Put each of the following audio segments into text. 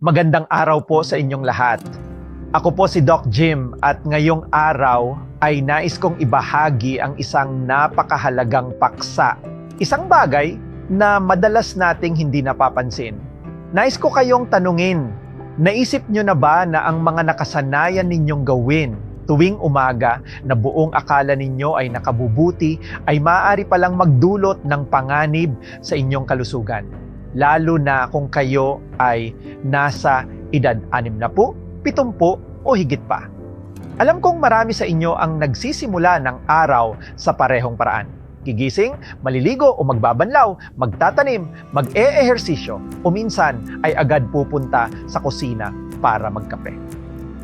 Magandang araw po sa inyong lahat. Ako po si Doc Jim at ngayong araw ay nais kong ibahagi ang isang napakahalagang paksa. Isang bagay na madalas nating hindi napapansin. Nais ko kayong tanungin, naisip nyo na ba na ang mga nakasanayan ninyong gawin tuwing umaga na buong akala ninyo ay nakabubuti ay maaari palang magdulot ng panganib sa inyong kalusugan? Lalo na kung kayo ay nasa edad 60, 70 o higit pa. Alam kong marami sa inyo ang nagsisimula ng araw sa parehong paraan. Gigising, maliligo o magbabanlaw, magtatanim, mag-e-ehersisyo o minsan ay agad pupunta sa kusina para magkape.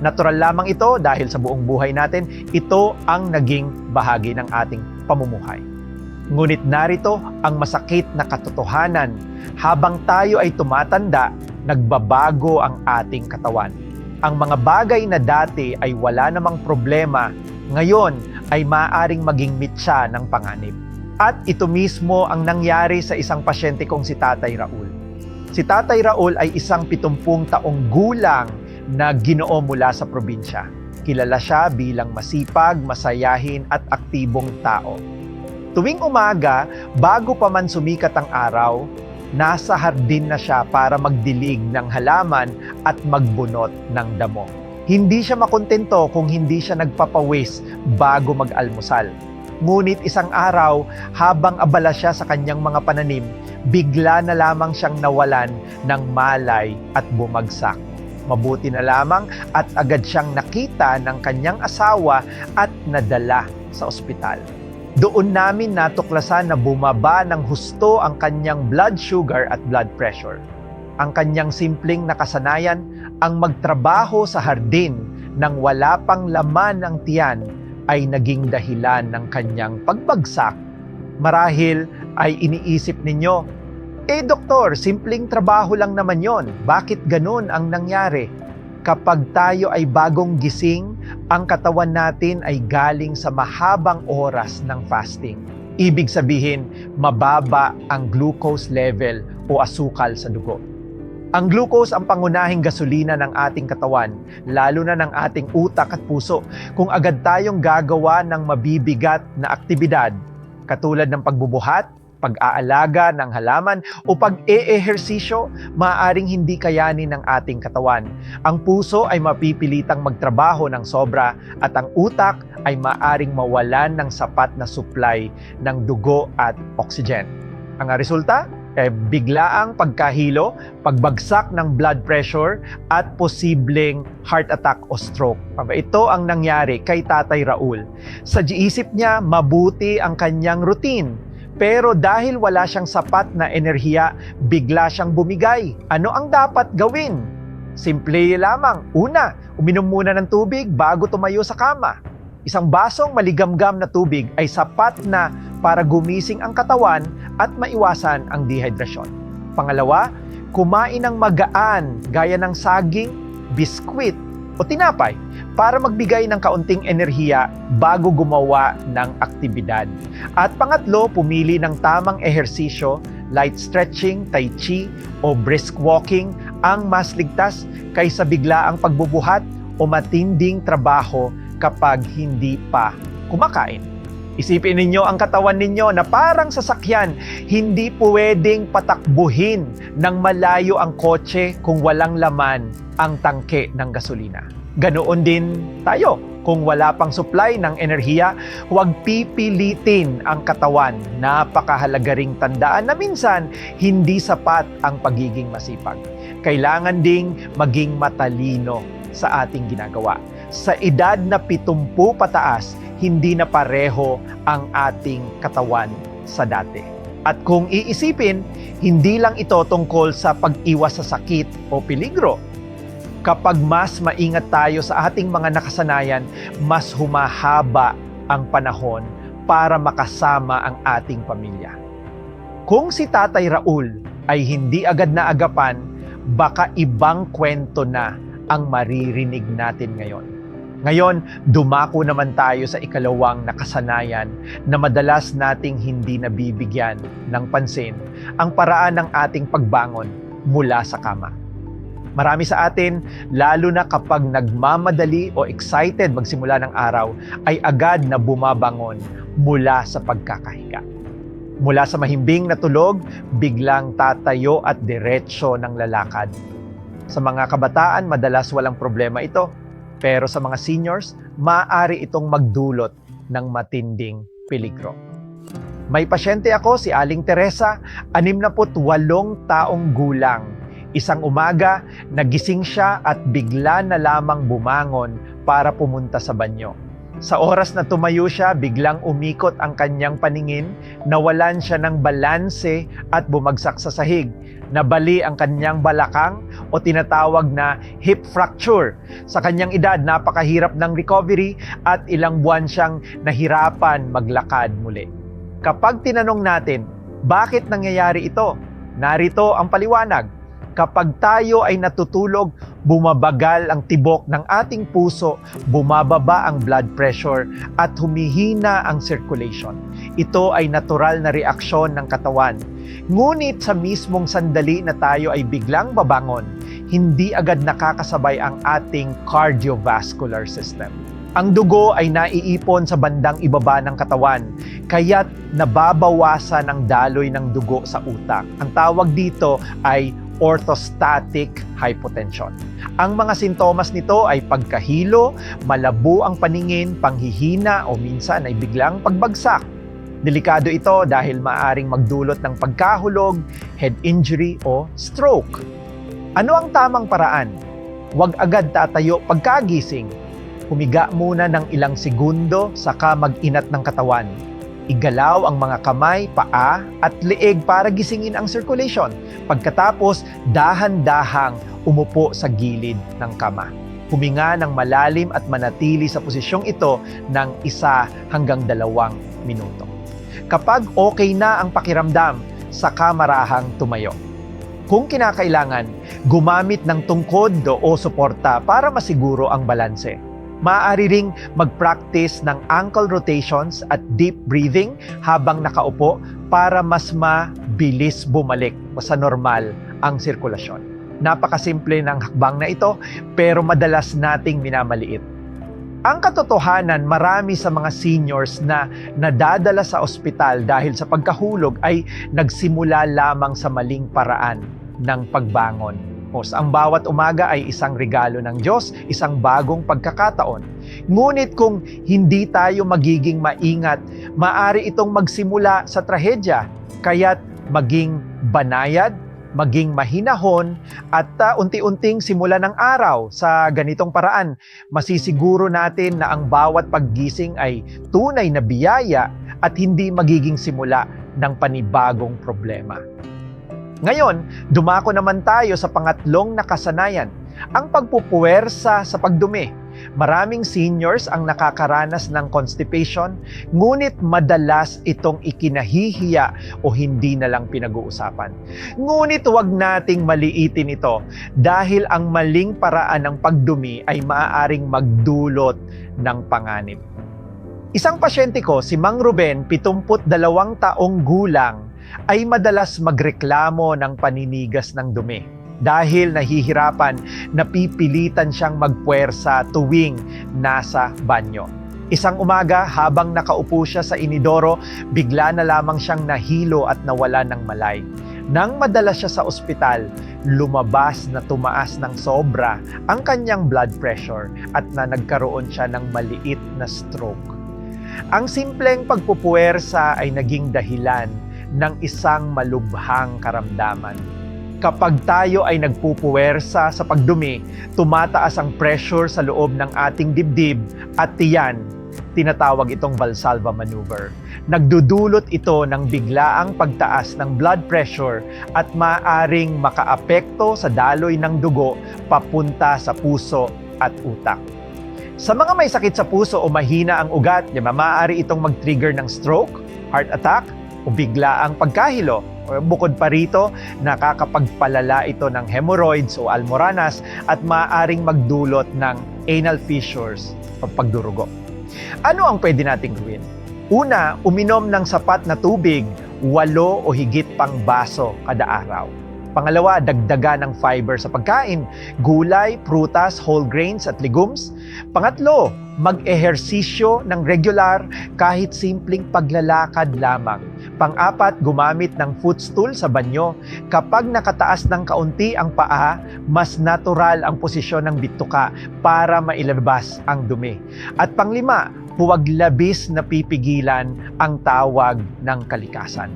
Natural lamang ito dahil sa buong buhay natin, ito ang naging bahagi ng ating pamumuhay. Ngunit narito ang masakit na katotohanan. Habang tayo ay tumatanda, nagbabago ang ating katawan. Ang mga bagay na dati ay wala namang problema, ngayon ay maaring maging mitsa ng panganib. At ito mismo ang nangyari sa isang pasyente kong si Tatay Raul. Si Tatay Raul ay isang 70 taong gulang na ginoo mula sa probinsya. Kilala siya bilang masipag, masayahin at aktibong tao. Tuwing umaga, bago pa man sumikat ang araw, nasa hardin na siya para magdilig ng halaman at magbunot ng damo. Hindi siya makontento kung hindi siya nagpapawis bago mag-almusal. Ngunit isang araw, habang abala siya sa kanyang mga pananim, bigla na lamang siyang nawalan ng malay at bumagsak. Mabuti na lamang at agad siyang nakita ng kanyang asawa at nadala sa ospital. Doon namin natuklasan na bumaba ng husto ang kanyang blood sugar at blood pressure. Ang kanyang simpleng nakasanayan ang magtrabaho sa hardin nang wala pang laman ng tiyan ay naging dahilan ng kanyang pagbagsak. Marahil ay iniisip ninyo, eh doktor, simpleng trabaho lang naman yon. Bakit ganun ang nangyari? Kapag tayo ay bagong gising, ang katawan natin ay galing sa mahabang oras ng fasting. Ibig sabihin, mababa ang glucose level o asukal sa dugo. Ang glucose ang pangunahing gasolina ng ating katawan, lalo na ng ating utak at puso. Kung agad tayong gagawa ng mabibigat na aktibidad, katulad ng pagbubuhat, pag-aalaga ng halaman o pag-e-ehersisyo, maaaring hindi kayanin ng ating katawan. Ang puso ay mapipilitang magtrabaho ng sobra at ang utak ay maaaring mawalan ng sapat na supply ng dugo at oxygen. Ang resulta? Eh, biglaang pagkahilo, pagbagsak ng blood pressure at posibleng heart attack o stroke. Ito ang nangyari kay Tatay Raul. Sa isip niya, mabuti ang kanyang routine pero dahil wala siyang sapat na enerhiya, bigla siyang bumigay. Ano ang dapat gawin? Simple lamang. Una, uminom muna ng tubig bago tumayo sa kama. Isang basong maligamgam na tubig ay sapat na para gumising ang katawan at maiwasan ang dehydrasyon. Pangalawa, kumain ng magaan gaya ng saging, biskwit o tinapay para magbigay ng kaunting enerhiya bago gumawa ng aktibidad. At pangatlo, pumili ng tamang ehersisyo, light stretching, tai chi o brisk walking ang mas ligtas kaysa bigla ang pagbubuhat o matinding trabaho kapag hindi pa kumakain. Isipin ninyo ang katawan ninyo na parang sasakyan, hindi pwedeng patakbuhin ng malayo ang kotse kung walang laman ang tangke ng gasolina. Ganoon din tayo. Kung wala pang supply ng enerhiya, huwag pipilitin ang katawan. Napakahalaga ring tandaan na minsan hindi sapat ang pagiging masipag. Kailangan ding maging matalino sa ating ginagawa. Sa edad na 70 pataas, hindi na pareho ang ating katawan sa dati. At kung iisipin, hindi lang ito tungkol sa pag-iwas sa sakit o peligro kapag mas maingat tayo sa ating mga nakasanayan, mas humahaba ang panahon para makasama ang ating pamilya. Kung si Tatay Raul ay hindi agad na agapan, baka ibang kwento na ang maririnig natin ngayon. Ngayon, dumako naman tayo sa ikalawang nakasanayan na madalas nating hindi nabibigyan ng pansin ang paraan ng ating pagbangon mula sa kama. Marami sa atin, lalo na kapag nagmamadali o excited magsimula ng araw, ay agad na bumabangon mula sa pagkakahiga. Mula sa mahimbing na tulog, biglang tatayo at diretsyo ng lalakad. Sa mga kabataan, madalas walang problema ito. Pero sa mga seniors, maaari itong magdulot ng matinding peligro. May pasyente ako, si Aling Teresa, 68 taong gulang. Isang umaga, nagising siya at bigla na lamang bumangon para pumunta sa banyo. Sa oras na tumayo siya, biglang umikot ang kanyang paningin, nawalan siya ng balanse at bumagsak sa sahig. Nabali ang kanyang balakang o tinatawag na hip fracture. Sa kanyang edad, napakahirap ng recovery at ilang buwan siyang nahirapan maglakad muli. Kapag tinanong natin, bakit nangyayari ito? Narito ang paliwanag. Kapag tayo ay natutulog, bumabagal ang tibok ng ating puso, bumababa ang blood pressure at humihina ang circulation. Ito ay natural na reaksyon ng katawan. Ngunit sa mismong sandali na tayo ay biglang babangon, hindi agad nakakasabay ang ating cardiovascular system. Ang dugo ay naiipon sa bandang ibaba ng katawan, kaya't nababawasan ang daloy ng dugo sa utak. Ang tawag dito ay orthostatic hypotension. Ang mga sintomas nito ay pagkahilo, malabo ang paningin, panghihina o minsan ay biglang pagbagsak. Delikado ito dahil maaring magdulot ng pagkahulog, head injury o stroke. Ano ang tamang paraan? Huwag agad tatayo pagkagising. Humiga muna ng ilang segundo saka mag-inat ng katawan. Igalaw ang mga kamay, paa at leeg para gisingin ang circulation. Pagkatapos, dahan-dahang umupo sa gilid ng kama. Huminga ng malalim at manatili sa posisyong ito ng isa hanggang dalawang minuto. Kapag okay na ang pakiramdam, saka marahang tumayo. Kung kinakailangan, gumamit ng tungkod o suporta para masiguro ang balanse. Maaari ring mag-practice ng ankle rotations at deep breathing habang nakaupo para mas mabilis bumalik sa normal ang sirkulasyon. Napakasimple ng hakbang na ito pero madalas nating minamaliit. Ang katotohanan, marami sa mga seniors na nadadala sa ospital dahil sa pagkahulog ay nagsimula lamang sa maling paraan ng pagbangon Pagkatapos, ang bawat umaga ay isang regalo ng Diyos, isang bagong pagkakataon. Ngunit kung hindi tayo magiging maingat, maari itong magsimula sa trahedya, kaya't maging banayad, maging mahinahon at uh, unti-unting simula ng araw sa ganitong paraan, masisiguro natin na ang bawat paggising ay tunay na biyaya at hindi magiging simula ng panibagong problema. Ngayon, dumako naman tayo sa pangatlong nakasanayan, ang pagpupuwersa sa pagdumi. Maraming seniors ang nakakaranas ng constipation, ngunit madalas itong ikinahihiya o hindi na lang pinag-uusapan. Ngunit huwag nating maliitin ito dahil ang maling paraan ng pagdumi ay maaaring magdulot ng panganib. Isang pasyente ko, si Mang Ruben, 72 taong gulang, ay madalas magreklamo ng paninigas ng dumi dahil nahihirapan, napipilitan siyang magpuwersa tuwing nasa banyo. Isang umaga, habang nakaupo siya sa inidoro, bigla na lamang siyang nahilo at nawala ng malay. Nang madala siya sa ospital, lumabas na tumaas ng sobra ang kanyang blood pressure at na nagkaroon siya ng maliit na stroke. Ang simpleng pagpupuwersa ay naging dahilan ng isang malubhang karamdaman. Kapag tayo ay nagpupuwersa sa pagdumi, tumataas ang pressure sa loob ng ating dibdib at tiyan. Tinatawag itong Valsalva maneuver. Nagdudulot ito ng biglaang pagtaas ng blood pressure at maaring makaapekto sa daloy ng dugo papunta sa puso at utak. Sa mga may sakit sa puso o mahina ang ugat, maaari itong mag-trigger ng stroke, heart attack, o bigla ang pagkahilo. Bukod pa rito, nakakapagpalala ito ng hemorrhoids o almoranas at maaaring magdulot ng anal fissures o pagdurugo. Ano ang pwede nating gawin? Una, uminom ng sapat na tubig, walo o higit pang baso kada araw. Pangalawa, dagdagan ng fiber sa pagkain, gulay, prutas, whole grains at legumes. Pangatlo, mag-ehersisyo ng regular kahit simpleng paglalakad lamang. Pang-apat, gumamit ng footstool sa banyo. Kapag nakataas ng kaunti ang paa, mas natural ang posisyon ng bituka para mailabas ang dumi. At panglima, huwag labis na pipigilan ang tawag ng kalikasan.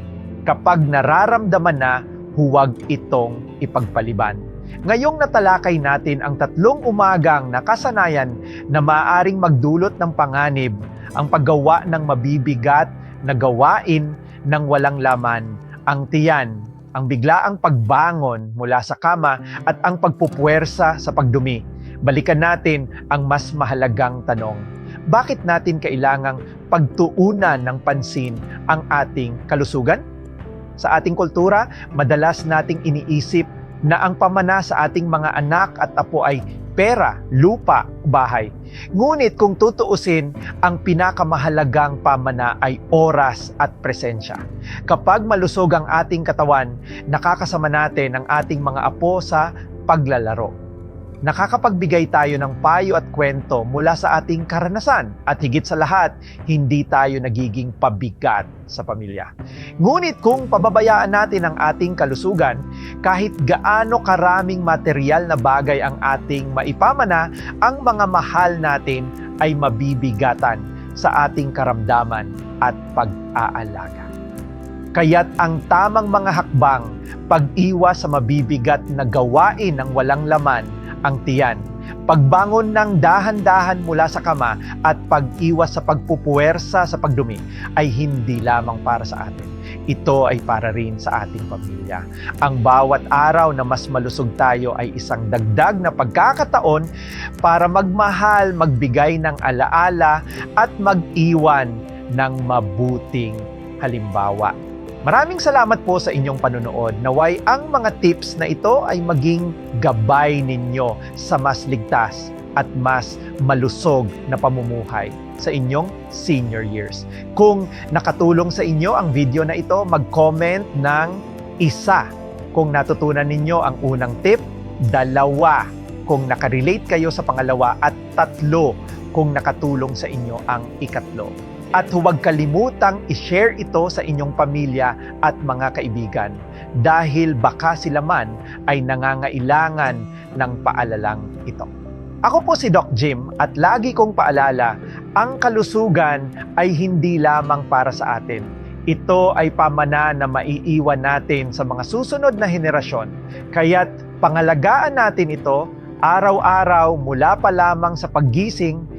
Kapag nararamdaman na, huwag itong ipagpaliban. Ngayong natalakay natin ang tatlong umagang nakasanayan na maaring magdulot ng panganib, ang paggawa ng mabibigat na gawain ng walang laman, ang tiyan, ang biglaang pagbangon mula sa kama at ang pagpupuwersa sa pagdumi. Balikan natin ang mas mahalagang tanong. Bakit natin kailangang pagtuunan ng pansin ang ating kalusugan? Sa ating kultura, madalas nating iniisip na ang pamana sa ating mga anak at apo ay pera, lupa, bahay. Ngunit kung tutuusin, ang pinakamahalagang pamana ay oras at presensya. Kapag malusog ang ating katawan, nakakasama natin ang ating mga apo sa paglalaro. Nakakapagbigay tayo ng payo at kwento mula sa ating karanasan at higit sa lahat, hindi tayo nagiging pabigat sa pamilya. Ngunit kung pababayaan natin ang ating kalusugan, kahit gaano karaming material na bagay ang ating maipamana, ang mga mahal natin ay mabibigatan sa ating karamdaman at pag-aalaga. Kaya't ang tamang mga hakbang, pag-iwas sa mabibigat na gawain ng walang laman, ang tiyan. Pagbangon ng dahan-dahan mula sa kama at pag-iwas sa pagpupuwersa sa pagdumi ay hindi lamang para sa atin. Ito ay para rin sa ating pamilya. Ang bawat araw na mas malusog tayo ay isang dagdag na pagkakataon para magmahal, magbigay ng alaala at mag-iwan ng mabuting halimbawa. Maraming salamat po sa inyong panonood. Naway ang mga tips na ito ay maging gabay ninyo sa mas ligtas at mas malusog na pamumuhay sa inyong senior years. Kung nakatulong sa inyo ang video na ito, mag-comment ng isa kung natutunan ninyo ang unang tip, dalawa kung nakarelate kayo sa pangalawa at tatlo kung nakatulong sa inyo ang ikatlo. At huwag kalimutang i-share ito sa inyong pamilya at mga kaibigan dahil baka sila man ay nangangailangan ng paalalang ito. Ako po si Doc Jim at lagi kong paalala, ang kalusugan ay hindi lamang para sa atin. Ito ay pamana na maiiwan natin sa mga susunod na henerasyon. Kaya't pangalagaan natin ito araw-araw mula pa lamang sa paggising